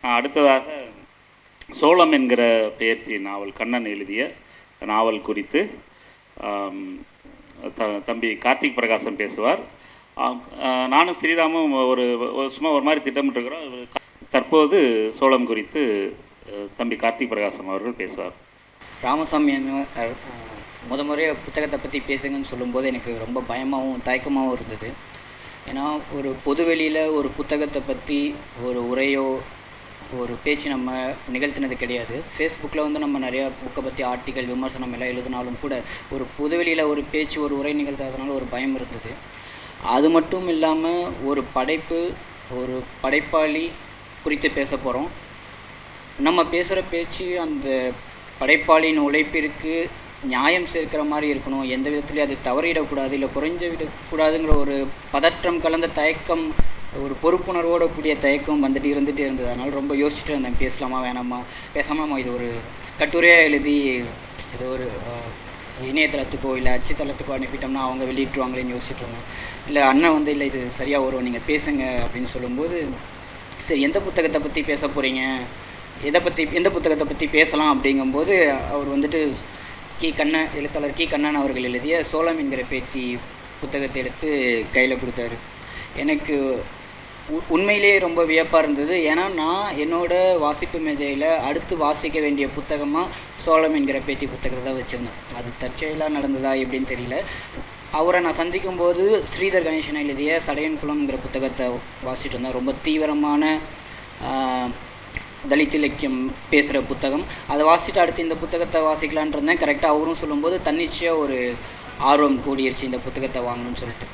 அடுத்ததாக சோளம் என்கிற பெயர்ச்சி நாவல் கண்ணன் எழுதிய நாவல் குறித்து த- தம்பி கார்த்திக் பிரகாசம் பேசுவார். நானும் ஸ்ரீராமும் ஒரு சும்மா ஒரு மாதிரி திட்டமிட்டுருக்கிறோம். தற்போது சோளம் குறித்து தம்பி கார்த்திக் பிரகாசம் அவர்கள் பேசுவார். ராமசாமி முத முறையாக புத்தகத்தை பற்றி பேசுங்கன்னு சொல்லும்போது எனக்கு ரொம்ப பயமாகவும் தயக்கமாகவும் இருந்தது. ஏன்னா ஒரு பொதுவெளியில் ஒரு புத்தகத்தை பற்றி ஒரு உரையோ ஒரு பேச்சு நம்ம நிகழ்த்தினது கிடையாது. ஃபேஸ்புக்கில் வந்து நம்ம நிறையா புக்கை பற்றி ஆர்டிக்கல் விமர்சனம் எல்லாம் எழுதினாலும் கூட ஒரு புதுவெளியில் ஒரு பேச்சு ஒரு உரை நிகழ்த்தாதனால ஒரு பயம் இருந்தது. அது மட்டும் இல்லாமல் ஒரு படைப்பு ஒரு படைப்பாளி குறித்து பேச போகிறோம் நம்ம பேசுகிற பேச்சு அந்த படைப்பாளியின் உழைப்பிற்கு நியாயம் சேர்க்கிற மாதிரி இருக்கணும். எந்த விதத்துலையும் அது தவறிடக்கூடாது இல்லை குறைஞ்ச விடக்கூடாதுங்கிற ஒரு பதற்றம் கலந்த தயக்கம் ஒரு பொறுப்புணர்வோட கூடிய தயக்கம் வந்துட்டு இருந்துகிட்டே இருந்தது. அதனால் ரொம்ப யோசிச்சுட்டு இருந்தேன். பேசலாமா வேணாமா? பேசாமல் நம்ம இது ஒரு கட்டுரையாக எழுதி இது ஒரு இணையதளத்துக்கோ இல்லை அச்சுத்தளத்துக்கோ அனுப்பிட்டோம்னா அவங்க வெளியிட்டுருவாங்களேன்னு யோசிச்சுட்டு இருந்தேன். இல்லை அண்ணன் வந்து இல்லை இது சரியாக வரும். நீங்கள் பேசுங்க. அப்படின்னு சொல்லும்போது சரி எந்த புத்தகத்தை பற்றி பேச போகிறீங்க எதை பற்றி எந்த புத்தகத்தை பற்றி பேசலாம்? அப்படிங்கும்போது அவர் வந்துட்டு கி. கண்ணன் எழுத்தாளர் கி. கண்ணன் அவர்கள் எழுதிய சோளம் என்கிற பேத்தி புத்தகத்தை எடுத்து கையில் கொடுத்தாரு. எனக்கு உண்மையிலேயே ரொம்ப வியப்பாக இருந்தது. ஏன்னா நான் என்னோட வாசிப்பு மேஜையில் அடுத்து வாசிக்க வேண்டிய புத்தகமாக சோளம் என்கிற பேட்டி புத்தகத்தை தான் வச்சுருந்தேன். அது தற்செயலாக நடந்ததா எப்படின்னு தெரியல. அவரை நான் சந்திக்கும் போது ஸ்ரீதர் கணேசன் எழுதிய சடையன் குளம்ங்கிற புத்தகத்தை வாசிட்டு இருந்தேன். ரொம்ப தீவிரமான தலித் இலக்கியம் பேசுகிற புத்தகம். அதை வாசிட்டு அடுத்து இந்த புத்தகத்தை வாசிக்கலான் இருந்தேன். கரெக்டாக அவரும் சொல்லும்போது தன்னிச்சையாக ஒரு ஆர்வம் கூடிருச்சு இந்த புத்தகத்தை வாங்கணும்னு சொல்லிட்டு.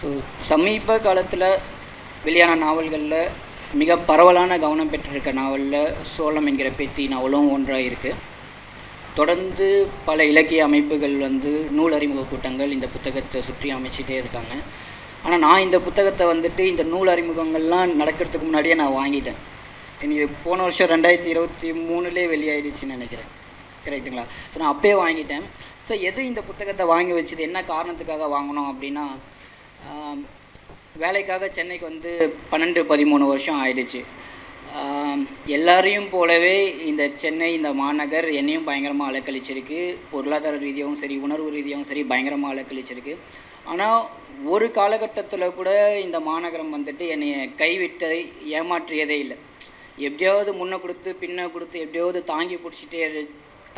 ஸோ சமீப காலத்தில் வெளியான நாவல்களில் மிக பரவலான கவனம் பெற்றிருக்க நாவலில் சோளம் என்கிற பேத்தி நாவலும் ஒன்றாக இருக்குது தொடர்ந்து பல இலக்கிய அமைப்புகள் வந்து நூல் அறிமுக கூட்டங்கள் இந்த புத்தகத்தை சுற்றி அமைச்சிட்டே இருக்காங்க. ஆனால் நான் இந்த புத்தகத்தை வந்துட்டு இந்த நூல் அறிமுகங்கள்லாம் நடக்கிறதுக்கு முன்னாடியே நான் வாங்கிட்டேன். எனக்கு இது போன வருஷம் ரெண்டாயிரத்தி இருபத்தி மூணுலேயே வெளியாயிடுச்சுன்னு நினைக்கிறேன். கரெக்ட்டுங்களா? ஸோ நான் அப்பயே வாங்கிட்டேன். ஸோ எது இந்த புத்தகத்தை வாங்கி வச்சது? என்ன காரணத்துக்காக வாங்கினோம் அப்படின்னா வேலைக்காக சென்னைக்கு வந்து பன்னெண்டு பதிமூணு வருஷம் ஆயிடுச்சு. எல்லாரையும் போலவே இந்த சென்னை இந்த மாநகர் என்னையும் பயங்கரமாக அலக்கழிச்சிருக்கு. பொருளாதார ரீதியாகவும் சரி உணர்வு ரீதியாகவும் சரி பயங்கரமாக அலக்கழிச்சிருக்கு. ஆனால் ஒரு காலகட்டத்தில் கூட இந்த மாநகரம் வந்துட்டு என்னை கைவிட்டதை ஏமாற்றியதே இல்லை. எப்படியாவது முன்னே கொடுத்து பின்ன கொடுத்து எப்படியாவது தாங்கி பிடிச்சிட்டே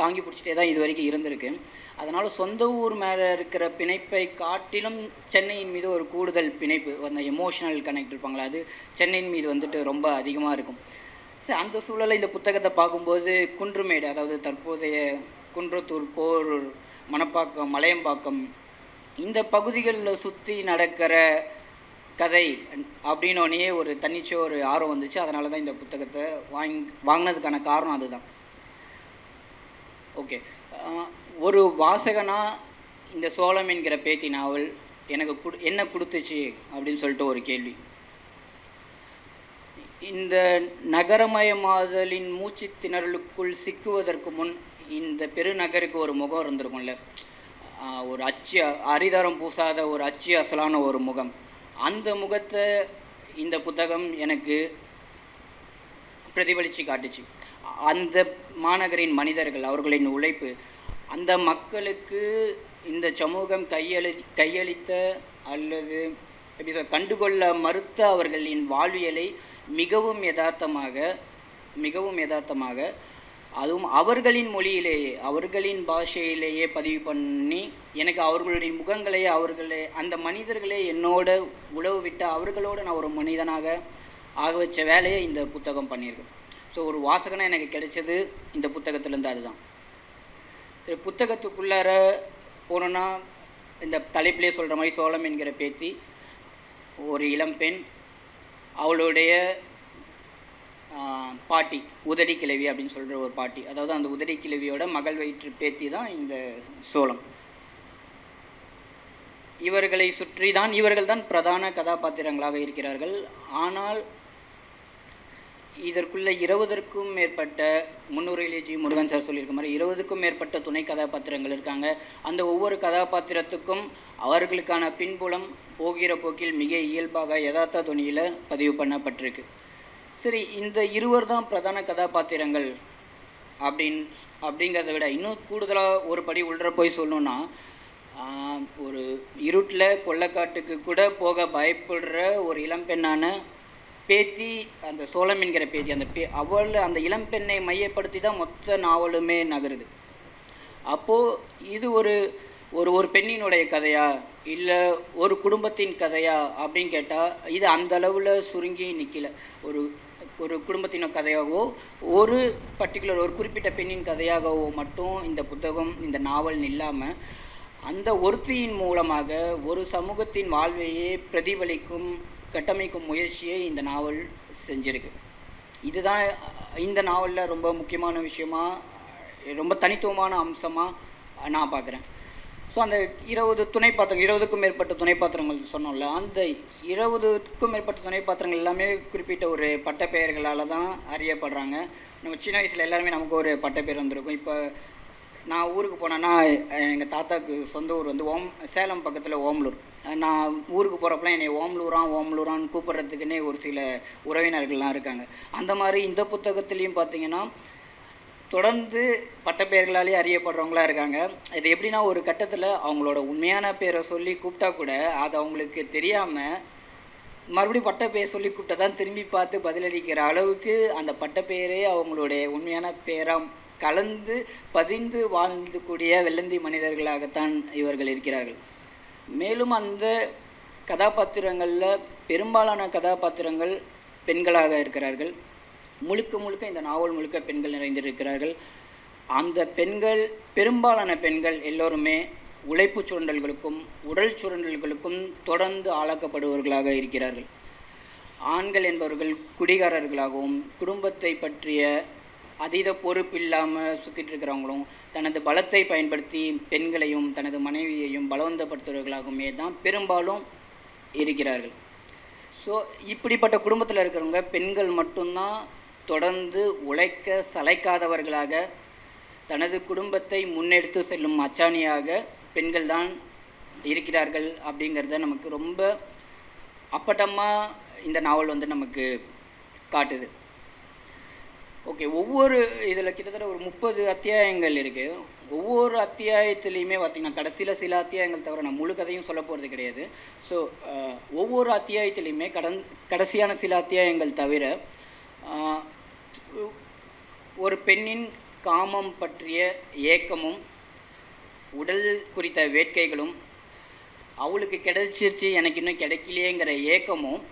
தாங்கி பிடிச்சிட்டே தான் இது வரைக்கும் இருந்திருக்கு. அதனால் சொந்த ஊர் மேலே இருக்கிற பிணைப்பை காட்டிலும் சென்னையின் மீது ஒரு கூடுதல் பிணைப்பு அந்த எமோஷனல் கனெக்ட் இருப்பாங்களா அது சென்னையின் மீது வந்துட்டு ரொம்ப அதிகமாக இருக்கும். சரி அந்த சூழலில் இந்த புத்தகத்தை பார்க்கும்போது குன்றுமேடு அதாவது தற்போதைய குன்றத்தூர் போரூர் மணப்பாக்கம் மலையம்பாக்கம் இந்த பகுதிகளில் சுற்றி நடக்கிற கதை அப்படின்னோடனே ஒரு தன்னிச்சை ஒரு ஆர்வம் வந்துச்சு. அதனால தான் இந்த புத்தகத்தை வாங்கி வாங்கினதுக்கான காரணம் அதுதான். ஓகே ஒரு வாசகனா இந்த சோளம் என்கிற பேட்டி நாவல் எனக்கு குடு என்ன கொடுத்துச்சு அப்படின்னு சொல்லிட்டு ஒரு கேள்வி. இந்த நகரமயமாதலின் மூச்சு திணறலுக்குள் சிக்குவதற்கு முன் இந்த பெருநகருக்கு ஒரு முகம் இருந்திருக்கும்ல. ஒரு அச்சு அரிதாரம் பூசாத ஒரு அச்சு அசலான ஒரு முகம். அந்த முகத்தை இந்த புத்தகம் எனக்கு பிரதிபலித்து காட்டுச்சு. அந்த மாநகரின் மனிதர்கள் அவர்களின் உழைப்பு அந்த மக்களுக்கு இந்த சமூகம் கையளி கையளித்த அல்லது எப்படி சொல் கண்டுகொள்ள மறுத்த அவர்களின் வாழ்வியலை மிகவும் யதார்த்தமாக மிகவும் யதார்த்தமாக அதுவும் அவர்களின் மொழியிலேயே அவர்களின் பாஷையிலேயே பதிவு பண்ணி எனக்கு அவர்களுடைய முகங்களே அவர்களே அந்த மனிதர்களே என்னோட உழவு விட்டு அவர்களோடு நான் ஒரு மனிதனாக ஆக வச்ச வேலையை இந்த புத்தகம் பண்ணியிருக்கேன் ஸோ ஒரு வாசகனாக எனக்கு கிடைச்சது இந்த புத்தகத்துலேருந்து அதுதான். சரி புத்தகத்துக்குள்ளார போனோன்னா இந்த தலைப்பிலே சொல்கிற மாதிரி சோளம் என்கிற பேத்தி ஒரு இளம்பெண் அவளுடைய பாட்டி உதடி கிழவி அப்படின்னு சொல்கிற ஒரு பாட்டி. அதாவது அந்த உதடி கிழவியோட மகள் வயிற்று பேத்தி தான் இந்த சோளம் இவர்களை சுற்றி தான் இவர்கள் தான் பிரதான கதாபாத்திரங்களாக இருக்கிறார்கள். ஆனால் இதற்குள்ளே இருபதற்கும் மேற்பட்ட முன்னுரையிலே ஜி முருகன் சார் சொல்லியிருக்க மாதிரி இருபதுக்கும் மேற்பட்ட துணை கதாபாத்திரங்கள் இருக்காங்க. அந்த ஒவ்வொரு கதாபாத்திரத்துக்கும் அவர்களுக்கான பின்புலம் போகிற போக்கில் மிக இயல்பாக யதார்த்த துணியில் பதிவு பண்ணப்பட்டிருக்கு. சரி இந்த இருவர் தான் பிரதான கதாபாத்திரங்கள் அப்படின் அப்படிங்கிறத விட இன்னும் கூடுதலாக ஒரு படி உள்ள போய் சொல்லணும்னா ஒரு இருட்டில் கொள்ளக்காட்டுக்கு கூட போக பயப்படுற ஒரு இளம்பெண்ணான பேத்தி அந்த சோளம் என்கிற பேத்தி அந்த பே அவள் அந்த இளம்பெண்ணை மையப்படுத்தி தான் மொத்த நாவலுமே நகருது. அப்போது இது ஒரு ஒரு ஒரு பெண்ணினுடைய கதையா? இல்லை ஒரு குடும்பத்தின் கதையா? அப்படின்னு கேட்டால் இது அந்த அளவில் சுருங்கி நிற்கல ஒரு ஒரு குடும்பத்தின கதையாகவோ ஒரு பர்டிகுலர் ஒரு குறிப்பிட்ட பெண்ணின் கதையாகவோ மட்டும் இந்த புத்தகம் இந்த நாவல் இல்லாமல் அந்த ஒருத்தியின் மூலமாக ஒரு சமூகத்தின் வாழ்வையே பிரதிபலிக்கும் கட்டமைக்கும் முயற்சியை இந்த நாவல் செஞ்சிருக்கு. இதுதான் இந்த நாவலில் ரொம்ப முக்கியமான விஷயமா ரொம்ப தனித்துவமான அம்சமாக நான் பார்க்குறேன். ஸோ அந்த இருபது துணை பாத்திரம் இருபதுக்கும் மேற்பட்ட துணை பாத்திரங்கள் சொன்னோம்ல அந்த இருபதுக்கும் மேற்பட்ட துணை பாத்திரங்கள் எல்லாமே குறிப்பிட்ட ஒரு பட்டப்பெயர்களால் தான் அறியப்படுறாங்க. நம்ம சின்ன வயசில் எல்லாருமே நமக்கு ஒரு பட்டப்பெயர் வந்திருக்கும். இப்போ நான் ஊருக்கு போனேன்னா எங்கள் தாத்தாக்கு சொந்த ஊர் வந்து ஓம் சேலம் பக்கத்தில் ஓமலூர். நான் ஊருக்கு போகிறப்பலாம் என்னை ஓமலூரான் ஓம்லூரான்னு கூப்பிட்றதுக்குன்னே ஒரு சில உறவினர்கள்லாம் இருக்காங்க. அந்த மாதிரி இந்த புத்தகத்துலேயும் பார்த்தீங்கன்னா தொடர்ந்து பட்டப்பெயர்களாலே அறியப்படுறவங்களா இருக்காங்க. இது எப்படின்னா ஒரு கட்டத்தில் அவங்களோட உண்மையான பேரை சொல்லி கூப்பிட்டா கூட அது அவங்களுக்கு தெரியாமல் மறுபடியும் பட்டப்பெயர் சொல்லி கூப்பிட்டா தான் திரும்பி பார்த்து பதிலளிக்கிற அளவுக்கு அந்த பட்டப்பெயரே அவங்களுடைய உண்மையான பேராக கலந்து பதிந்து வாழ்ந்து கூடிய வெள்ளந்தி மனிதர்களாகத்தான் இவர்கள் இருக்கிறார்கள். மேலும் அந்த கதாபாத்திரங்களில் பெரும்பாலான கதாபாத்திரங்கள் பெண்களாக இருக்கிறார்கள். முழுக்க முழுக்க இந்த நாவல் முழுக்க பெண்கள் நிறைந்திருக்கிறார்கள். அந்த பெண்கள் பெரும்பாலான பெண்கள் எல்லோருமே உழைப்பு சுரண்டல்களுக்கும் உடல் சுரண்டல்களுக்கும் தொடர்ந்து ஆளாக்கப்படுபவர்களாக இருக்கிறார்கள். ஆண்கள் என்பவர்கள் குடிகாரர்களாகவும் குடும்பத்தை பற்றிய அதீத பொறுப்பு இல்லாமல் சுற்றிட்டு இருக்கிறவங்களும் தனது பலத்தை பயன்படுத்தி பெண்களையும் தனது மனைவியையும் பலவந்தப்படுத்துறவர்களாகவுமே தான் பெரும்பாலும் இருக்கிறார்கள். ஸோ இப்படிப்பட்ட குடும்பத்தில் இருக்கிறவங்க பெண்கள் மட்டும்தான் தொடர்ந்து உழைக்க சளைக்காதவர்களாக தனது குடும்பத்தை முன்னெடுத்து செல்லும் அச்சாணியாக பெண்கள் தான் இருக்கிறார்கள் அப்படிங்கிறத நமக்கு ரொம்ப அப்பட்டமாக இந்த நாவல் வந்து நமக்கு காட்டுது. ஓகே ஒவ்வொரு இதில் கிட்டத்தட்ட ஒரு முப்பது அத்தியாயங்கள் இருக்குது ஒவ்வொரு அத்தியாயத்துலேயுமே பார்த்திங்கன்னா கடைசியில் சில அத்தியாயங்கள் தவிர நான் முழு கதையும் சொல்ல போகிறது கிடையாது. ஸோ ஒவ்வொரு அத்தியாயத்துலேயுமே கடன் கடைசியான சில அத்தியாயங்கள் தவிர ஒரு பெண்ணின் காமம் பற்றிய ஏக்கமும் உடல் குறித்த வேட்கைகளும் அவளுக்கு கிடைச்சிருச்சு எனக்கு இன்னும் கிடைக்கலையேங்கிற ஏக்கமும்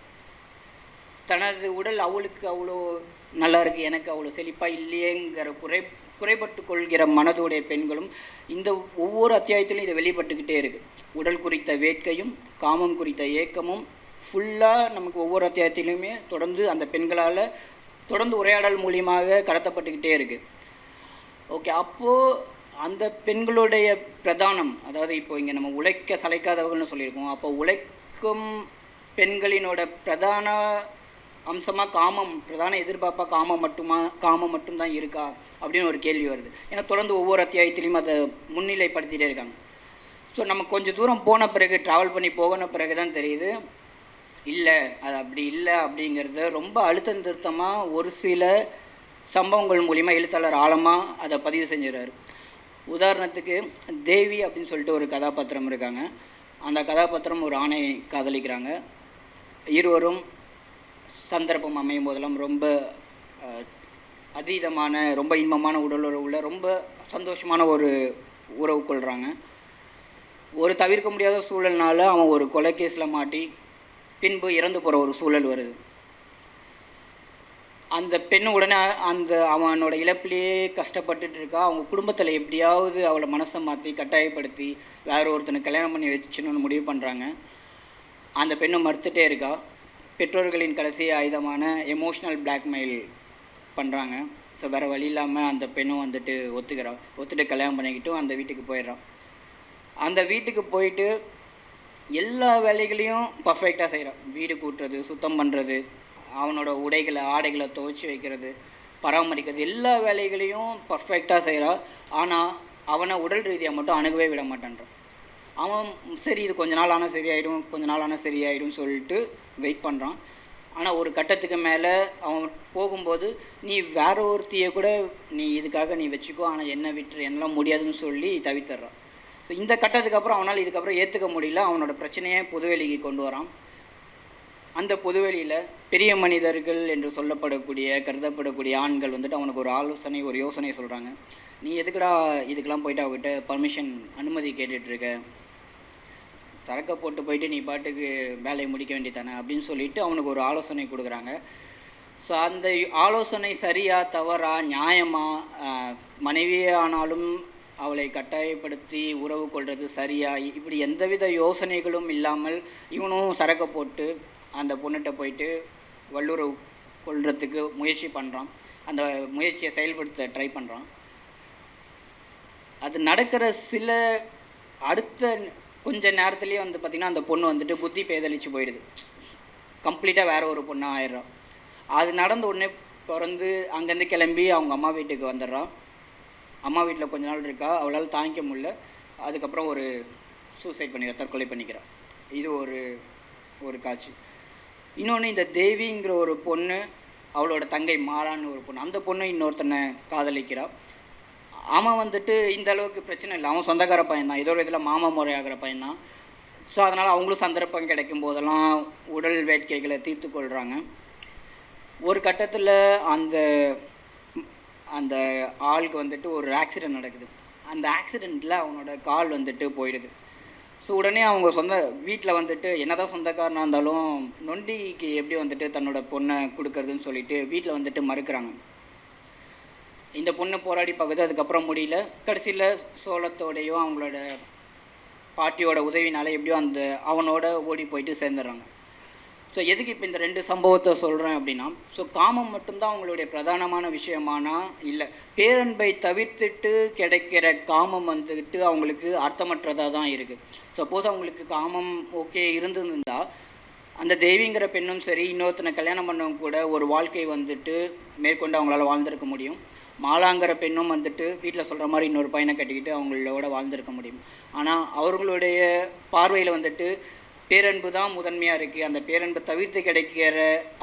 தனது உடல் அவளுக்கு அவ்வளோ நல்லா இருக்குது எனக்கு அவ்வளோ செழிப்பாக இல்லையேங்கிற குறை குறைபட்டு கொள்கிற மனதுடைய பெண்களும் இந்த ஒவ்வொரு அத்தியாயத்திலும் இதை வெளிப்பட்டுக்கிட்டே இருக்குது உடல் குறித்த வேட்கையும் காமம் குறித்த ஏக்கமும் ஃபுல்லாக நமக்கு ஒவ்வொரு அத்தியாயத்திலையுமே தொடர்ந்து அந்த பெண்களால் தொடர்ந்து உரையாடல் மூலியமாக கடத்தப்பட்டுக்கிட்டே இருக்குது ஓகே அப்போது அந்த பெண்களுடைய பிரதானம் அதாவது இப்போ இங்கே நம்ம உழைக்க சளைக்காதவர்கள்னு சொல்லியிருக்கோம். அப்போ உழைக்கும் பெண்களினோட பிரதான அம்சமாக காமம் பிரதான எதிர்பார்ப்பாக காமம் மட்டுமா காமம் மட்டும்தான் இருக்கா அப்படின்னு ஒரு கேள்வி வருது. ஏன்னா தொடர்ந்து ஒவ்வொரு அத்தியாயத்திலையும் அதை முன்னிலைப்படுத்திட்டே இருக்காங்க. ஸோ நம்ம கொஞ்சம் தூரம் போன பிறகு ட்ராவல் பண்ணி போகின பிறகு தான் தெரியுது இல்லை அது அப்படி இல்லை அப்படிங்கிறத ரொம்ப அழுத்தம் திருத்தமாக ஒரு சில சம்பவங்கள் மூலிமா எழுத்தாளர் ஆழமாக அதை பதிவு செஞ்சுறாரு உதாரணத்துக்கு தேவி அப்படின்னு சொல்லிட்டு ஒரு கதாபாத்திரம் இருக்காங்க. அந்த கதாபாத்திரம் ஒரு ஆணை காதலிக்கிறாங்க. இருவரும் சந்தர்ப்பம் அமையும் போதெல்லாம் ரொம்ப அதீதமான ரொம்ப இன்பமான உடலுறவுல ரொம்ப சந்தோஷமான ஒரு உறவு கொள்கிறாங்க ஒரு தவிர்க்க முடியாத சூழல்னால அவன் ஒரு கொலை கேஸில் மாட்டி பின்பு இறந்து போகிற ஒரு சூழல் வருது. அந்த பெண் உடனே அந்த அவனோட இழப்பிலேயே கஷ்டப்பட்டுட்டு இருக்கா. அவங்க குடும்பத்தில் எப்படியாவது அவளை மனசை மாற்றி கட்டாயப்படுத்தி வேற ஒருத்தனை கல்யாணம் பண்ணி வச்சுன்னு முடிவு பண்ணுறாங்க அந்த பெண்ணை மறுத்துட்டே இருக்கா. பெற்றோர்களின் கடைசி ஆயுதமான எமோஷ்னல் பிளாக்மெயில் பண்ணுறாங்க ஸோ வேறு வழி இல்லாமல் அந்த பெண்ணும் வந்துட்டு ஒத்துக்கிறான் ஒத்துட்டு கல்யாணம் பண்ணிக்கிட்டும் அந்த வீட்டுக்கு போயிடுறான் அந்த வீட்டுக்கு போயிட்டு எல்லா வேலைகளையும் பர்ஃபெக்டாக செய்கிறான் வீடு கூட்டுறது சுத்தம் பண்ணுறது அவனோட உடைகளை ஆடைகளை துவைச்சி வைக்கிறது பராமரிக்கிறது எல்லா வேலைகளையும் பர்ஃபெக்டாக செய்கிறான் ஆனால் அவனை உடல் ரீதியாக மட்டும் அணுகவே விட மாட்டேன்றான் அவன் சரி இது கொஞ்ச நாள் ஆனால் சரியாயிடும் கொஞ்ச நாள் ஆனால் சரியாயிடும் சொல்லிட்டு வெயிட் பண்ணுறான் ஆனால் ஒரு கட்டத்துக்கு மேலே அவன் போகும்போது நீ வேற ஒருத்தியை கூட நீ இதுக்காக நீ வச்சுக்கோ ஆனால் என்ன விட்டுரு என்னால் முடியாதுன்னு சொல்லி தவித்தர்றான் ஸோ இந்த கட்டத்துக்கு அப்புறம் அவனால் இதுக்கப்புறம் ஏற்றுக்க முடியல. அவனோட பிரச்சனையை பொதுவெளிக்கு கொண்டு வரான். அந்த பொதுவெளியில் பெரிய மனிதர்கள் என்று சொல்லப்படக்கூடிய கருதப்படக்கூடிய ஆண்கள் வந்துட்டு அவனுக்கு ஒரு ஆலோசனை ஒரு யோசனை சொல்கிறாங்க நீ எதுக்குடா இதுக்கெல்லாம் போயிட்டு அவகிட்ட பர்மிஷன் அனுமதி கேட்டுட்ருக்க தரக்க போட்டு போயிட்டு நீ பாட்டுக்கு வேலையை முடிக்க வேண்டியதானே அப்படின்னு சொல்லிட்டு அவனுக்கு ஒரு ஆலோசனை கொடுக்குறாங்க. ஸோ அந்த ஆலோசனை சரியா தவறா நியாயமா மனைவியே ஆனாலும் அவளை கட்டாயப்படுத்தி உறவு கொள்வது சரியா இப்படி எந்தவித யோசனைகளும் இல்லாமல் இவனும் சரக்க போட்டு அந்த பொண்ணுகிட்ட போயிட்டு வல்லுறவு கொள்றதுக்கு முயற்சி பண்ணுறான் அந்த முயற்சியை செயல்படுத்த ட்ரை பண்ணுறான் அது நடக்கிற சில அடுத்த கொஞ்ச நேரத்துலேயே வந்து பார்த்திங்கன்னா அந்த பொண்ணு வந்துட்டு புத்தி பேதளிச்சு போயிடுது. கம்ப்ளீட்டாக வேறு ஒரு பொண்ணாக ஆயிடுறான் அது நடந்த உடனே பிறந்து அங்கேருந்து கிளம்பி அவங்க அம்மா வீட்டுக்கு வந்துடுறான் அம்மா வீட்டில் கொஞ்ச நாள் இருக்கா அவளால் தாங்கிக்க முடியல. அதுக்கப்புறம் ஒரு சூசைட் பண்ணிக்கிறா தற்கொலை பண்ணிக்கிறான் இது ஒரு ஒரு காட்சி. இன்னொன்று இந்த தேவிங்கிற ஒரு பொண்ணு அவளோட தங்கை மாலான்னு ஒரு பொண்ணு அந்த பொண்ணு இன்னொருத்தனை காதலிக்கிறாள் அவன் வந்துட்டு இந்த அளவுக்கு பிரச்சனை இல்லை. அவன் சொந்தக்கார பையன் தான் ஏதோ ஒரு இதில் மாமா முறையாகிற பையன் தான் ஸோ அதனால் அவங்களும் சந்தர்ப்பம் கிடைக்கும் போதெல்லாம் உடல் வேட்கைகளை தீர்த்து கொள்கிறாங்க ஒரு கட்டத்தில் அந்த அந்த ஆளுக்கு வந்துட்டு ஒரு ஆக்சிடென்ட் நடக்குது. அந்த ஆக்சிடெண்ட்டில் அவனோட கால் வந்துட்டு போயிடுது. ஸோ உடனே அவங்க சொந்த வீட்டில் வந்துட்டு என்னதான் சொந்தக்காரனாக இருந்தாலும் நொண்டிக்கு எப்படி வந்துட்டு தன்னோட பொண்ணை கொடுக்கறதுன்னு சொல்லிட்டு வீட்டில் வந்துட்டு மறுக்கிறாங்க. இந்த பொண்ணு போராடி பார்க்குது அதுக்கப்புறம் முடியல. கடைசியில் சோளத்தோடையும் அவங்களோட பாட்டியோட உதவினால எப்படியோ அந்த அவனோட ஓடி போயிட்டு சேர்ந்துடுறாங்க. ஸோ எதுக்கு இப்போ இந்த ரெண்டு சம்பவத்தை சொல்கிறேன் அப்படின்னா ஸோ காமம் மட்டும்தான் அவங்களுடைய பிரதானமான விஷயமானா இல்லை. பேரன்பை தவிர்த்துட்டு கிடைக்கிற காமம் வந்துட்டு அவங்களுக்கு அர்த்தமற்றதாக தான் இருக்குது சப்போஸ் அவங்களுக்கு காமம் ஓகே இருந்திருந்தா அந்த தேவிங்கிற பெண்ணும் சரி இன்னொருத்தனை கல்யாணம் பண்ணவங்க கூட ஒரு வாழ்க்கை வந்துட்டு மேற்கொண்டு அவங்களால வாழ்ந்திருக்க முடியும். மாலாங்கிற பெண்ணும் வந்துட்டு வீட்டில் சொல்கிற மாதிரி இன்னொரு பையனை கட்டிக்கிட்டு அவங்களோட வாழ்ந்திருக்க முடியும். ஆனால் அவர்களுடைய பார்வையில் வந்துட்டு பேரன்பு தான் முதன்மையாக இருக்குது அந்த பேரன்பை தவிர்த்து கிடைக்கிற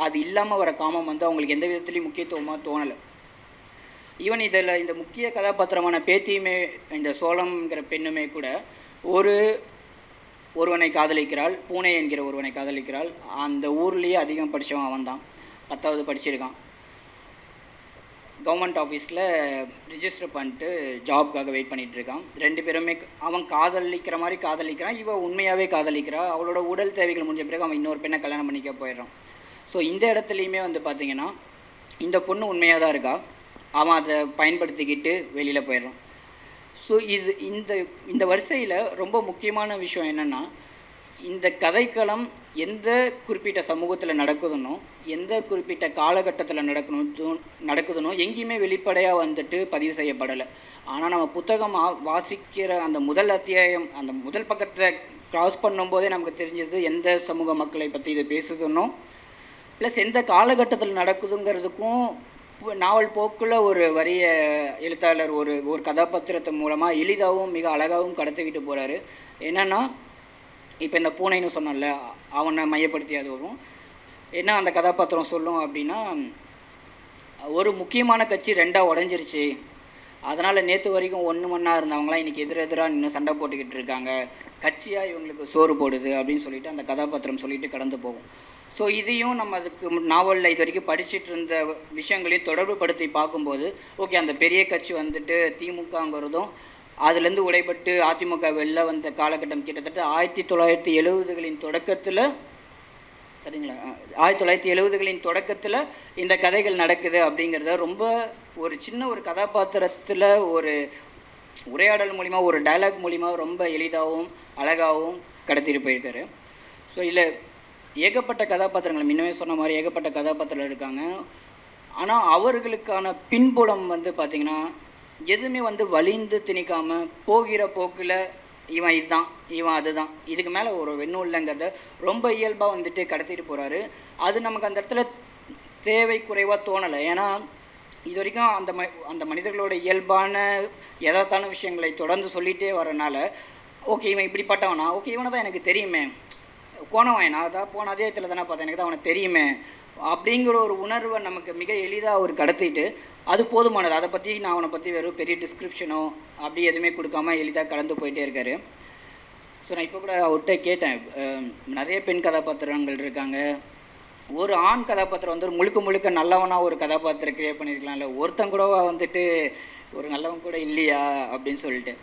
அது இல்லாமல் வர காமம் வந்து அவங்களுக்கு எந்த விதத்துலையும் முக்கியத்துவமாக தோணலை. ஈவன் இதில் இந்த முக்கிய கதாபாத்திரமான பேத்தியுமே இந்த சோளம்ங்கிற பெண்ணுமே கூட ஒரு ஒருவனை காதலிக்கிறாள் பூனை என்கிற ஒருவனை காதலிக்கிறாள். அந்த ஊர்லேயே அதிகம் படித்தவன் அவன் தான் பத்தாவது படிச்சிருக்கான். கவர்மெண்ட் ஆஃபீஸில் ரிஜிஸ்டர் பண்ணிட்டு ஜாப்க்காக வெயிட் பண்ணிகிட்டு இருக்கான் ரெண்டு பேருமே அவன் காதலிக்கிற மாதிரி காதலிக்கிறான். இவன் உண்மையாகவே காதலிக்கிறா. அவளோட உடல் தேவைகள் முடிஞ்ச பிறகு அவன் இன்னொரு பெண்ணை கல்யாணம் பண்ணிக்க போயிடுறான். ஸோ இந்த இடத்துலையுமே வந்து பார்த்தீங்கன்னா இந்த பொண்ணு உண்மையாக தான் இருக்கா? அவன் அதை பயன்படுத்திக்கிட்டு வெளியில் போயிடுறான். ஸோ இது இந்த இந்த வரிசையில் ரொம்ப முக்கியமான விஷயம் என்னென்னா இந்த கதைக்களம் எந்த குறிப்பிட்ட சமூகத்தில் நடக்குதுனோ எந்த குறிப்பிட்ட காலகட்டத்தில் நடக்கணும் நடக்குதுனோ எங்கேயுமே வெளிப்படையாக வந்துட்டு பதிவு செய்யப்படலை. ஆனால் நம்ம புத்தகம் வாசிக்கிற அந்த முதல் அத்தியாயம் அந்த முதல் பக்கத்தை க்ராஸ் பண்ணும்போதே நமக்கு தெரிஞ்சது எந்த சமூக மக்களை பற்றி இது பேசுதுன்னோ ப்ளஸ் எந்த காலகட்டத்தில் நடக்குதுங்கிறதுக்கும் நாவல் போக்கில் ஒரு வரிய எழுத்தாளர் ஒரு ஒரு கதாபாத்திரத்தின் மூலமாக எளிதாகவும் மிக அழகாகவும் கடத்திக்கிட்டு போகிறாரு என்னென்னா இப்போ இந்த பூனைன்னு சொன்னோம்ல அவனை மையப்படுத்தி அது வரும். என்ன அந்த கதாபாத்திரம் சொல்லும் அப்படின்னா ஒரு முக்கியமான கட்சி ரெண்டாக உடஞ்சிருச்சு. அதனால் நேற்று வரைக்கும் ஒன்று மண்ணாக இருந்தவங்களாம் இன்றைக்கி எதிர் எதிராக நின்று சண்டை போட்டுக்கிட்டு இருக்காங்க. கட்சியாக இவங்களுக்கு சோறு போடுது அப்படின்னு சொல்லிட்டு அந்த கதாபாத்திரம் சொல்லிட்டு கடந்து போகும். ஸோ இதையும் நம்ம அதுக்கு நாவலில் இது வரைக்கும் படிச்சிட்டு இருந்த விஷயங்களையும் தொடர்பு படுத்தி பார்க்கும்போது ஓகே அந்த பெரிய கட்சி வந்துட்டு திமுகங்கிறதும் அதுலேருந்து உடைபட்டு அதிமுக வெளில வந்த காலகட்டம் கிட்டத்தட்ட ஆயிரத்தி தொள்ளாயிரத்தி எழுபதுகளின் தொடக்கத்தில் சரிங்களா? ஆயிரத்தி தொள்ளாயிரத்தி எழுபதுகளின் தொடக்கத்தில் இந்த கதைகள் நடக்குது அப்படிங்கிறத ரொம்ப ஒரு சின்ன ஒரு கதாபாத்திரத்தில் ஒரு உரையாடல் மூலிமா ஒரு டயலாக் மூலிமா ரொம்ப எளிதாகவும் அழகாகவும் கடத்திட்டு போயிருக்காரு. ஸோ இல்லை ஏகப்பட்ட கதாபாத்திரங்கள் முன்னமே சொன்ன மாதிரி ஏகப்பட்ட கதாபாத்திரம் இருக்காங்க. ஆனால் அவர்களுக்கான பின்புலம் வந்து பார்த்திங்கன்னா எதுவுமே வந்து வலிந்து திணிக்காமல் போகிற போக்கில் இவன் இதுதான் இவன் அதுதான். இதுக்கு மேலே ஒரு வெண்ணும் இல்லைங்கிறத ரொம்ப இயல்பாக வந்துட்டு கடத்திட்டு போகிறாரு அது நமக்கு அந்த இடத்துல தேவை குறைவாக தோணலை. ஏன்னா இது வரைக்கும் அந்த ம அந்த மனிதர்களோட இயல்பான யதார்த்தான விஷயங்களை தொடர்ந்து சொல்லிகிட்டே வரனால ஓகே இவன் இப்படிப்பட்டவனா? ஓகே இவனை தான் எனக்கு தெரியுமே. போனவன் நான் அதான் போன அதயத்தில் தானே பார்த்தேன். எனக்கு தான் அவனை தெரியுமே. அப்படிங்கிற ஒரு உணர்வை நமக்கு மிக எளிதாக அவர் கடத்திட்டு அது போதுமானது. அதை பற்றி நான் அவனை பற்றி வெறும் பெரிய டிஸ்கிரிப்ஷனோ அப்படி எதுவுமே கொடுக்காம எளிதாக கடந்து போயிட்டே இருக்காரு. ஸோ நான் இப்போ கூட அவர்கிட்ட கேட்டேன். நிறைய பெண் கதாபாத்திரங்கள் இருக்காங்க. ஒரு ஆண் கதாபாத்திரம் வந்து ஒரு முழுக்க முழுக்க நல்லவனாக ஒரு கதாபாத்திரம் கிரியேட் பண்ணியிருக்கலாம்ல ஒருத்தன் கூடவா வந்துட்டு ஒரு நல்லவன் கூட இல்லையா அப்படின்னு சொல்லிட்டு.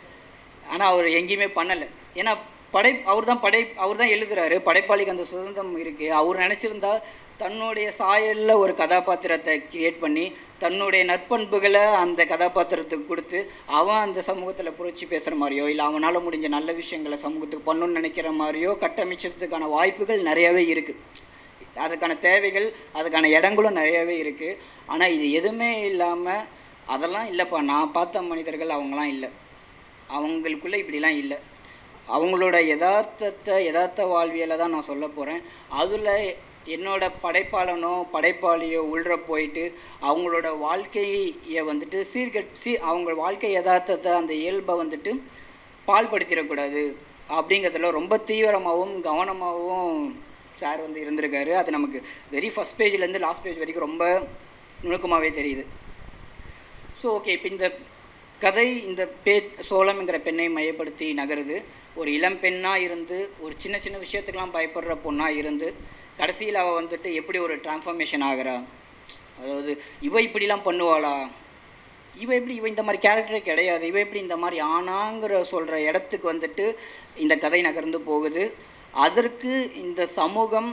ஆனால் அவர் எங்கேயுமே பண்ணலை. ஏன்னா படை அவர் தான் படை அவர் தான் எழுதுறாரு. படைப்பாளிக்கு அந்த சுதந்திரம் இருக்குது அவர் நினச்சிருந்தா தன்னுடைய சாயலில் ஒரு கதாபாத்திரத்தை கிரியேட் பண்ணி தன்னுடைய நற்பண்புகளை அந்த கதாபாத்திரத்துக்கு கொடுத்து அவன் அந்த சமூகத்தில் புரட்சி பேசுகிற மாதிரியோ இல்லை அவனால் முடிஞ்ச நல்ல விஷயங்களை சமூகத்துக்கு பண்ணணும்னு நினைக்கிற மாதிரியோ கட்டமைச்சதுக்கான வாய்ப்புகள் நிறையவே இருக்குது அதுக்கான தேவைகள் அதுக்கான இடங்களும் நிறையவே இருக்குது ஆனால் இது எதுவுமே இல்லாமல் அதெல்லாம் இல்லைப்பா. நான் பார்த்த மனிதர்கள் அவங்களாம் இல்லை. அவங்களுக்குள்ளே இப்படிலாம் இல்லை. அவங்களோட யதார்த்தத்தை யதார்த்த வாழ்வியலை தான் நான் சொல்ல போகிறேன் அதில் என்னோட படைப்பாளனோ படைப்பாளியோ உள்ற போயிட்டு அவங்களோட வாழ்க்கையை வந்துட்டு சீர்கட் சீ அவங்க வாழ்க்கை யதார்த்தத்தை அந்த இயல்பை வந்துட்டு பால்படுத்திடக்கூடாது அப்படிங்கிறதுல ரொம்ப தீவிரமாகவும் கவனமாகவும் சார் வந்து இருந்திருக்காரு. அது நமக்கு வெரி ஃபஸ்ட் பேஜ்லேருந்து லாஸ்ட் பேஜ் வரைக்கும் ரொம்ப நுணுக்கமாகவே தெரியுது. ஸோ ஓகே இப்போ இந்த கதை இந்த பே சோளம்ங்கிற பெண்ணை மையப்படுத்தி நகருது. ஒரு இளம் பெண்ணாக இருந்து ஒரு சின்ன சின்ன விஷயத்துக்கெலாம் பயப்படுற பொண்ணாக இருந்து கடைசியில் அவள் வந்துட்டு எப்படி ஒரு டிரான்ஸ்ஃபர்மேஷன் ஆகிறா? அதாவது இவ இப்படிலாம் பண்ணுவாளா? இவ எப்படி இவ இந்த மாதிரி கேரக்டரே கிடையாது. இவ எப்படி இந்த மாதிரி ஆனாங்கிற சொல்கிற இடத்துக்கு வந்துட்டு இந்த கதை நகர்ந்து போகுது. அதற்கு இந்த சமூகம்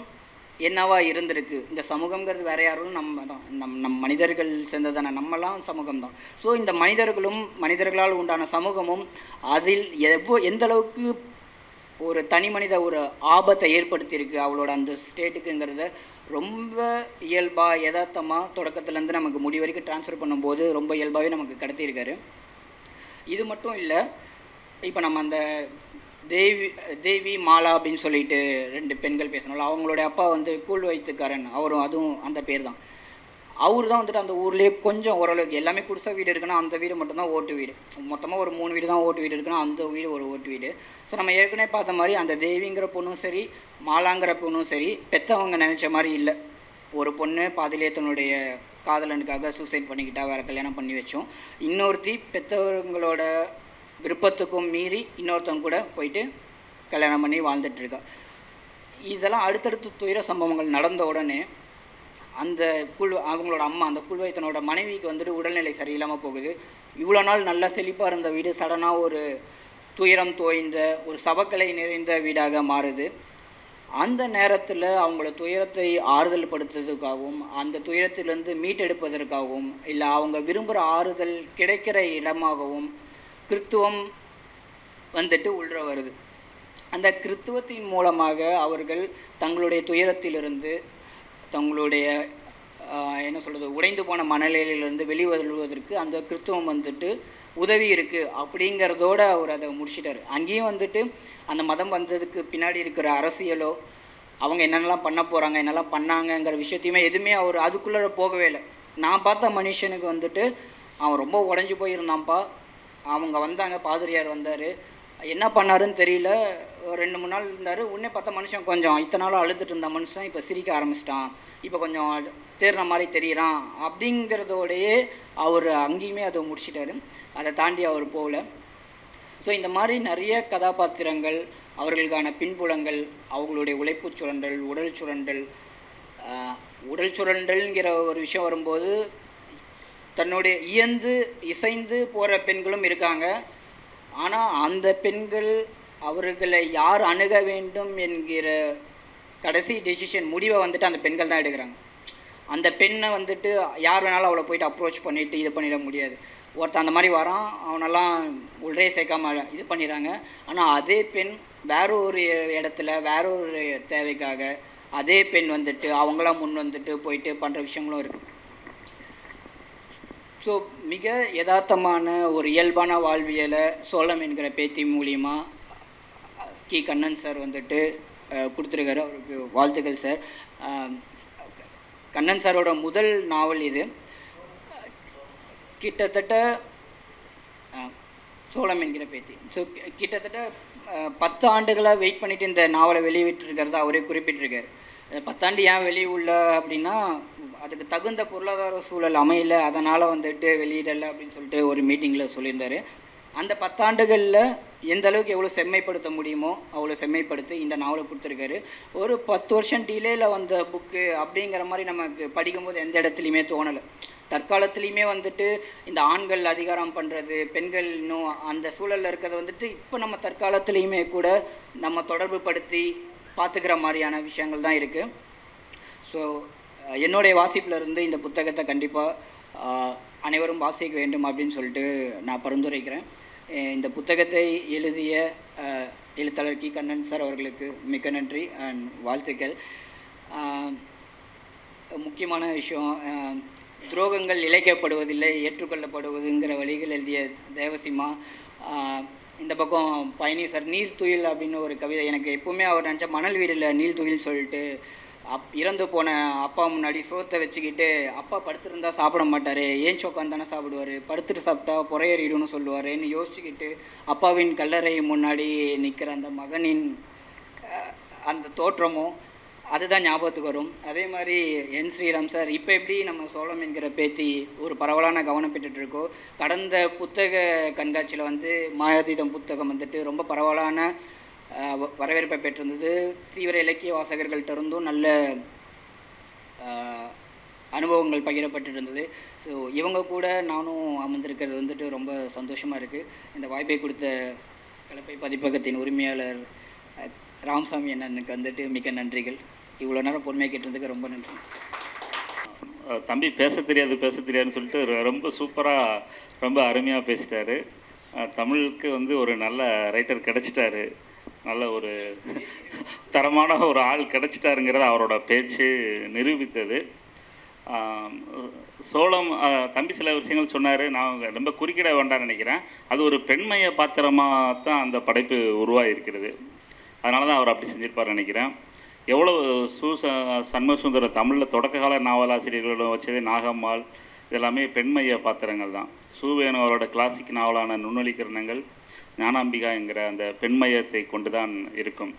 என்னவா இருந்திருக்கு? இந்த சமூகங்கிறது வேற யாரும் நம்ம தான். நம் நம் மனிதர்கள் சேர்ந்ததான நம்மலாம் சமூகம் தான் ஸோ இந்த மனிதர்களும் மனிதர்களால் உண்டான சமூகமும் அதில் எவ்வளோ எந்த அளவுக்கு ஒரு தனி மனித ஒரு ஆபத்தை ஏற்படுத்தியிருக்கு அவளோட அந்த ஸ்டேட்டுக்குங்கிறத ரொம்ப இயல்பாக யதார்த்தமாக தொடக்கத்துலேருந்து நமக்கு முடி வரைக்கும் ட்ரான்ஸ்ஃபர் பண்ணும்போது ரொம்ப இயல்பாகவே நமக்கு கடத்தியிருக்காரு. இது மட்டும் இல்லை இப்போ நம்ம அந்த தேவி தேவி மாலா அப்படின்னு சொல்லிட்டு ரெண்டு பெண்கள் பேசணும்ல அவங்களுடைய அப்பா வந்து கூழ் வைத்துக்காரன் அவரும் அதுவும் அந்த பேர் தான் அவர் தான் வந்துட்டு அந்த ஊர்லேயே கொஞ்சம் ஓரளவுக்கு எல்லாமே குடிசை வீடு இருக்குன்னா அந்த வீடு மட்டும்தான் ஓட்டு வீடு. மொத்தமாக ஒரு மூணு வீடு தான் ஓட்டு வீடு இருக்குன்னா அந்த வீடு ஒரு ஓட்டு வீடு. ஸோ நம்ம ஏற்கனவே பார்த்த மாதிரி அந்த தேவிங்கிற பொண்ணும் சரி மாலாங்கிற பொண்ணும் சரி பெற்றவங்க நினச்ச மாதிரி இல்லை. ஒரு பொண்ணு பாதிலே தன்னுடைய காதலனுக்காக சூசைட் பண்ணிக்கிட்டா வேறு கல்யாணம் பண்ணி வச்சோம். இன்னொருத்தி பெற்றவங்களோட விருப்பத்துக்கும் மீறி இன்னொருத்தவங்க கூட போயிட்டு கல்யாணம் பண்ணி வாழ்ந்துட்டுருக்கா இதெல்லாம் அடுத்தடுத்து துயர சம்பவங்கள் நடந்த உடனே அந்த குழு அவங்களோட அம்மா அந்த குழுவைத்தனோட மனைவிக்கு வந்துட்டு உடல்நிலை சரியில்லாமல் போகுது. இவ்வளோ நாள் நல்லா செழிப்பாக இருந்த வீடு சடனாக ஒரு துயரம் தோய்ந்த ஒரு சபக்கலை நிறைந்த வீடாக மாறுது. அந்த நேரத்தில் அவங்கள துயரத்தை ஆறுதல் படுத்துறதுக்காகவும் அந்த துயரத்திலிருந்து மீட்டெடுப்பதற்காகவும் இல்லை அவங்க விரும்புகிற ஆறுதல் கிடைக்கிற இடமாகவும் கிறித்துவம் வந்துட்டு உள்ள வருது. அந்த கிறித்துவத்தின் மூலமாக அவர்கள் தங்களுடைய துயரத்திலிருந்து தங்களுடைய என்ன சொல்கிறது உடைந்து போன மனநிலையிலிருந்து வெளிவருவதற்கு அந்த கிறித்துவம் வந்துட்டு உதவி இருக்குது அப்படிங்கிறதோட அவர் அதை முடிச்சிட்டார். அங்கேயும் வந்துட்டு அந்த மதம் வந்ததுக்கு பின்னாடி இருக்கிற அரசியலோ அவங்க என்னென்னலாம் பண்ண போகிறாங்க என்னெல்லாம் பண்ணாங்கங்கிற விஷயத்தையுமே எதுவுமே அவர் அதுக்குள்ளே போகவே இல்லை. நான் பார்த்த மனுஷனுக்கு வந்துட்டு அவன் ரொம்ப உடஞ்சி போயிருந்தான்ப்பா. அவங்க வந்தாங்க பாதிரியார் வந்தார். என்ன பண்ணாருன்னு தெரியல. ஒரு ரெண்டு மூணு நாள் இருந்தார். உடனே பார்த்த மனுஷன் கொஞ்சம் இத்தனை நாளும் அழுதுட்டு இருந்த மனுஷன் இப்போ சிரிக்க ஆரம்பிச்சிட்டான். இப்போ கொஞ்சம் தேர்ன மாதிரி தெரியறான். அப்படிங்கிறதோடையே அவர் அங்கேயுமே அதை முடிச்சிட்டாரு. அதை தாண்டி அவர் போகல. ஸோ இந்த மாதிரி நிறைய கதாபாத்திரங்கள் அவர்களுக்கான பின்புலங்கள் அவங்களுடைய உழைப்பு சுரண்டல் உடல் சுரண்டல் உடல் சுரண்டல்ங்கிற ஒரு விஷயம் வரும்போது தன்னுடைய இயந்து இசைந்து போகிற பெண்களும் இருக்காங்க. ஆனால் அந்த பெண்கள் அவர்களை யார் அணுக வேண்டும் என்கிற கடைசி டெசிஷன் முடிவை வந்துட்டு அந்த பெண்கள் தான் எடுக்கிறாங்க. அந்த பெண்ணை வந்துட்டு யார் வேணாலும் அவளை போயிட்டு அப்ரோச் பண்ணிவிட்டு இது பண்ணிட முடியாது. ஒருத்தன் அந்த மாதிரி வரான் அவனெல்லாம் உள்ளே சேர்க்காம இது பண்ணிடுறாங்க. ஆனால் அதே பெண் வேற ஒரு இடத்துல வேற ஒரு தேவைக்காக அதே பெண் வந்துட்டு அவங்களாம் முன் வந்துட்டு போயிட்டு பண்ணுற விஷயங்களும் இருக்குது ஸோ மிக யதார்த்தமான ஒரு இயல்பான வாழ்வியலை சோழம் என்கிற பேத்தி மூலியமாக கி. கண்ணன் சார் வந்துட்டு கொடுத்துருக்காரு. அவருக்கு வாழ்த்துக்கள் சார். கண்ணன் சாரோட முதல் நாவல் இது. கிட்டத்தட்ட சோழம் சோளம் என்கிற பேத்தி. ஸோ கிட்டத்தட்ட பத்து ஆண்டுகளாக வெயிட் பண்ணிட்டு இந்த நாவலை வெளியிட்டிருக்கிறதா அவரே குறிப்பிட்டிருக்காரு. பத்தாண்டு ஏன் வெளியே உள்ள அப்படின்னா அதுக்கு தகுந்த பொருளாதார சூழல் அமையல அதனால் வந்துட்டு வெளியிடலை அப்படின்னு சொல்லிட்டு ஒரு மீட்டிங்கில் சொல்லியிருந்தார். அந்த பத்தாண்டுகளில் எந்த அளவுக்கு எவ்வளோ செம்மைப்படுத்த முடியுமோ அவ்வளோ செம்மைப்படுத்தி இந்த நாவலை கொடுத்துருக்காரு. ஒரு பத்து வருஷம் டிலேயில் வந்த புக்கு அப்படிங்கிற மாதிரி நமக்கு படிக்கும்போது எந்த இடத்துலையுமே தோணலை. தற்காலத்துலேயுமே வந்துட்டு இந்த ஆண்கள் அதிகாரம் பண்ணுறது பெண்கள் இன்னும் அந்த சூழலில் இருக்கிறது வந்துட்டு இப்போ நம்ம தற்காலத்துலேயுமே கூட நம்ம தொடர்பு படுத்தி பார்த்துக்கிற மாதிரியான விஷயங்கள் தான் இருக்குது ஸோ என்னுடைய வாசிப்பில் இருந்து இந்த புத்தகத்தை கண்டிப்பாக அனைவரும் வாசிக்க வேண்டும் அப்படின்னு சொல்லிட்டு நான் பரிந்துரைக்கிறேன். இந்த புத்தகத்தை எழுதிய எழுத்தாளர் கி. கண்ணன் சார் அவர்களுக்கு மிக்க நன்றி அண்ட் வாழ்த்துக்கள். முக்கியமான விஷயம் துரோகங்கள் இழைக்கப்படுவதில்லை ஏற்றுக்கொள்ளப்படுவதுங்கிற வழிகள் எழுதிய தேவசிம்மா இந்த பக்கம் பயணி சார் நீர் துயில் அப்படின்னு ஒரு கவிதை எனக்கு எப்பவுமே அவர் நினச்ச மணல் வீடில் நீர் துயில் சொல்லிட்டு அப் இறந்து போன அப்பா முன்னாடி சோத்தை வச்சுக்கிட்டு அப்பா படுத்துருந்தா சாப்பிட மாட்டார் ஏன் உட்காந்து தானே சாப்பிடுவார் படுத்துட்டு சாப்பிட்டா புறையறிடும்னு சொல்லுவாருன்னு யோசிச்சுக்கிட்டு அப்பாவின் கல்லறை முன்னாடி நிற்கிற அந்த மகனின் அந்த தோற்றமும் அதுதான் ஞாபகத்துக்கு வரும். அதே மாதிரி என் ஸ்ரீராம் சார் இப்போ எப்படி நம்ம சோழம் என்கிற பேத்தி ஒரு பரவலான கவனம் பெற்றுட்ருக்கோ கடந்த புத்தக கண்காட்சியில் வந்து மாயாதீதம் புத்தகம் வந்துட்டு ரொம்ப பரவலான வரவேற்பை பெற்றிருந்தது. தீவிர இலக்கிய வாசகர்கள்ட்ட இருந்தும் நல்ல அனுபவங்கள் பகிரப்பட்டிருந்தது. ஸோ இவங்க கூட நானும் அமர்ந்திருக்கிறது வந்துட்டு ரொம்ப சந்தோஷமாக இருக்குது இந்த வாய்ப்பை கொடுத்த கலப்பை பதிப்பகத்தின் உரிமையாளர் ராம்சாமி ராமசாமி அண்ணனுக்கு வந்துட்டு மிக்க நன்றிகள். இவ்வளோ நேரம் பொறுமையாக கேட்டதுக்கு ரொம்ப நன்றி. தம்பி பேச தெரியாது பேச தெரியாதுன்னு சொல்லிட்டு ரொம்ப சூப்பராக ரொம்ப அருமையாக பேசிட்டாரு. தமிழுக்கு வந்து ஒரு நல்ல ரைட்டர் கிடைச்சிட்டாரு. நல்ல ஒரு தரமான ஒரு ஆள் கிடச்சிட்டாருங்கிறத அவரோட பேச்சு நிரூபித்தது. சோளம் தம்பி சில விஷயங்கள் சொன்னார். நான் ரொம்ப குறுக்கிட வேண்டாம்னு நினைக்கிறேன். அது ஒரு பெண்மைய பாத்திரமாக தான் அந்த படைப்பு உருவாகியிருக்கிறது அதனால தான் அவர் அப்படி செஞ்சிருப்பார் நினைக்கிறேன். எவ்வளோ சு சண்மசுந்தர தமிழில் தொடக்ககால நாவலாசிரியர்களோட வச்சது நாகம்மாள். இதெல்லாமே பெண்மைய பாத்திரங்கள் தான். சூவேணு அவரோட கிளாசிக் நாவலான நுண்ணொலிக்கிரணங்கள். ஞானாம்பிகா என்கிற அந்த பெண்மையத்தை கொண்டு தான் இருக்கும்.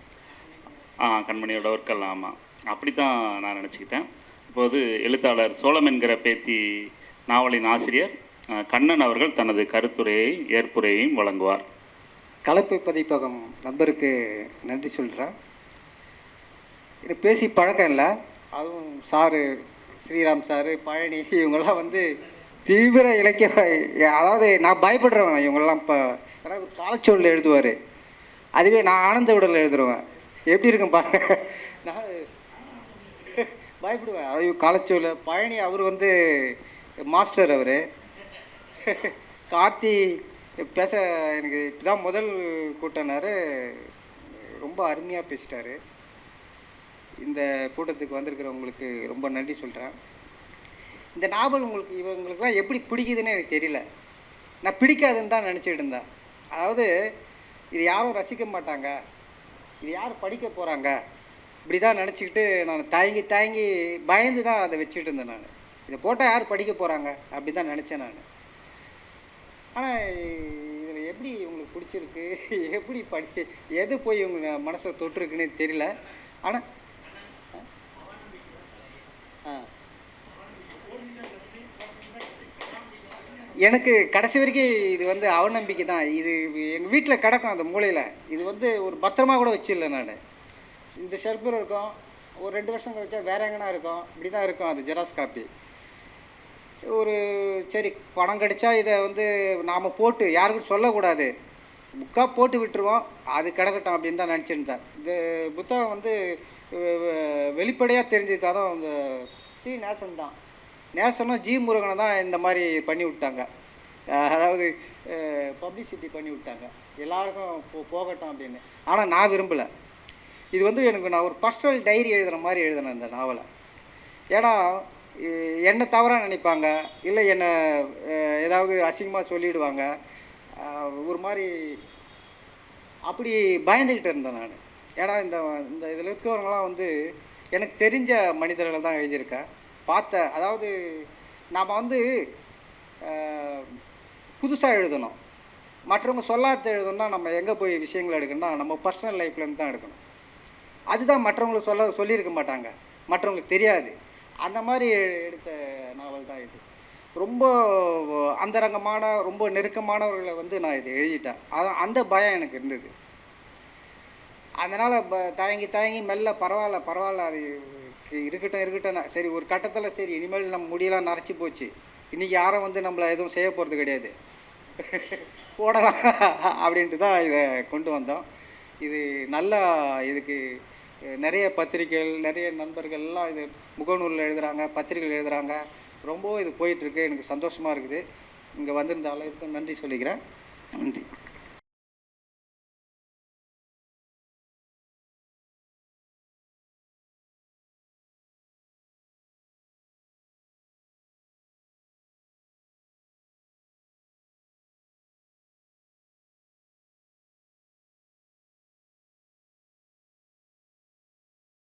ஆ கண்மணியோட ஒர்க்கெல்லாம் ஆமாம் அப்படி தான் நான் நினச்சிக்கிட்டேன். இப்போது எழுத்தாளர் சோழம் என்கிற பேத்தி நாவலின் ஆசிரியர் கண்ணன் அவர்கள் தனது கருத்துரையை ஏற்புரையையும் வழங்குவார். கலப்பு பதிப்பகம் நண்பருக்கு நன்றி சொல்கிறேன் இது பேசி பழக்கம் இல்லை. அதுவும் சாரு ஸ்ரீராம் சாரு பழனி இவங்கெல்லாம் வந்து தீவிர இலக்கிய அதாவது நான் பயப்படுறவன் இவங்கெல்லாம் இப்போ ஏன்னா இவர் காலச்சொல்லில் எழுதுவார். அதுவே நான் ஆனந்த விடலில் எழுதுருவேன். எப்படி இருக்கும் பாருங்க. நான் பயப்படுவேன். ஐயோ காலச்சொல்ல. பழனி அவர் வந்து மாஸ்டர் அவர். கார்த்தி பேச எனக்கு இப்பதான் முதல் கூட்டினார். ரொம்ப அருமையாக பேசிட்டார். இந்த கூட்டத்துக்கு வந்திருக்கிறவங்களுக்கு ரொம்ப நன்றி சொல்கிறேன் இந்த நாவல் உங்களுக்கு இவங்களுக்குலாம் எப்படி பிடிக்குதுன்னு எனக்கு தெரியல. நான் பிடிக்காதுன்னு தான் நினச்சிட்டு இருந்தேன். அதாவது இது யாரும் ரசிக்க மாட்டாங்க. இது யார் படிக்க போகிறாங்க இப்படி தான் நினச்சிக்கிட்டு நான் தயங்கி தயங்கி பயந்து தான் அதை வச்சுட்டு இருந்தேன் நான். இதை போட்டால் யார் படிக்க போகிறாங்க அப்படி தான் நினச்சேன் நான். ஆனால் இதில் எப்படி உங்களுக்கு பிடிச்சிருக்கு? எப்படி படி எது போய் உங்க மனசை தொட்டிருக்குன்னு தெரியல. ஆனால் ஆ. எனக்கு கடைசி வரைக்கும் இது வந்து அவநம்பிக்கை தான். இது எங்கள் வீட்டில் கிடக்கும் அந்த மூலையில். இது வந்து ஒரு பத்திரமா கூட வச்சிடல நான். இந்த ஷெல்ஃபில் இருக்கும். ஒரு ரெண்டு வருஷம் கழிச்சா வேற எங்கன்னா இருக்கும். இப்படி தான் இருக்கும் அது ஜெராக்ஸ் காப்பி. ஒரு சரி பணம் கிடைச்சா இதை வந்து நாம் போட்டு யாருக்கும் சொல்லக்கூடாது. புக்காக போட்டு விட்டுருவோம். அது கிடக்கட்டும் அப்படின்னு தான் நினச்சிருந்தேன் இந்த புத்தகம் வந்து வெளிப்படையாக தெரிஞ்சதுக்காக அந்த ஸ்ரீ நேசன் தான். நேசனும் ஜி முருகனை தான் இந்த மாதிரி பண்ணி விட்டாங்க அதாவது பப்ளிசிட்டி பண்ணி விட்டாங்க எல்லாருக்கும் போ போகட்டும் அப்படின்னு. ஆனால் நான் விரும்பலை. இது வந்து எனக்கு நான் ஒரு பர்சனல் டைரி எழுதுகிற மாதிரி எழுதினேன் இந்த நாவலை ஏன்னா என்னை தவறாக நினைப்பாங்க. இல்லை என்னை ஏதாவது அசிங்கமாக சொல்லிவிடுவாங்க ஒரு மாதிரி அப்படி பயந்துக்கிட்டு இருந்தேன் நான். ஏன்னா இந்த இந்த இதில் இருக்கிறவங்களாம் வந்து எனக்கு தெரிஞ்ச மனிதர்களை தான் எழுதியிருக்கேன். பார்த்த அதாவது நாம் வந்து புதுசாக எழுதணும். மற்றவங்க சொல்லாத எழுதணும்னா நம்ம எங்கே போய் விஷயங்கள் எடுக்கணும்னா நம்ம பர்சனல் லைஃப்லேருந்து தான் எடுக்கணும். அதுதான் மற்றவங்களுக்கு சொல்ல சொல்லியிருக்க மாட்டாங்க. மற்றவங்களுக்கு தெரியாது. அந்த மாதிரி எடுத்த நாவல் தான் இது. ரொம்ப அந்தரங்கமான ரொம்ப நெருக்கமானவர்களை வந்து நான் இது எழுதிட்டேன். அதான் அந்த பயம் எனக்கு இருந்தது. அதனால் தயங்கி தயங்கி மெல்ல பரவாயில்ல பரவாயில்ல அது இருக்கட்டும் இருக்கட்டும். நான் சரி ஒரு கட்டத்தில் சரி இனிமேல் நம்ம முடியெல்லாம் நரைச்சி போச்சு. இன்றைக்கி யாரும் வந்து நம்மளை எதுவும் செய்ய போகிறது கிடையாது. போடலாம் அப்படின்ட்டு தான் இதை கொண்டு வந்தோம். இது நல்லா இதுக்கு நிறைய பத்திரிகைகள் நிறைய நண்பர்கள் எல்லாம் இது முகநூலில் எழுதுகிறாங்க பத்திரிகைகள் எழுதுகிறாங்க ரொம்ப இது போயிட்டுருக்கு எனக்கு சந்தோஷமாக இருக்குது. இங்கே வந்திருந்த அளவுக்கு நன்றி சொல்லிக்கிறேன். நன்றி.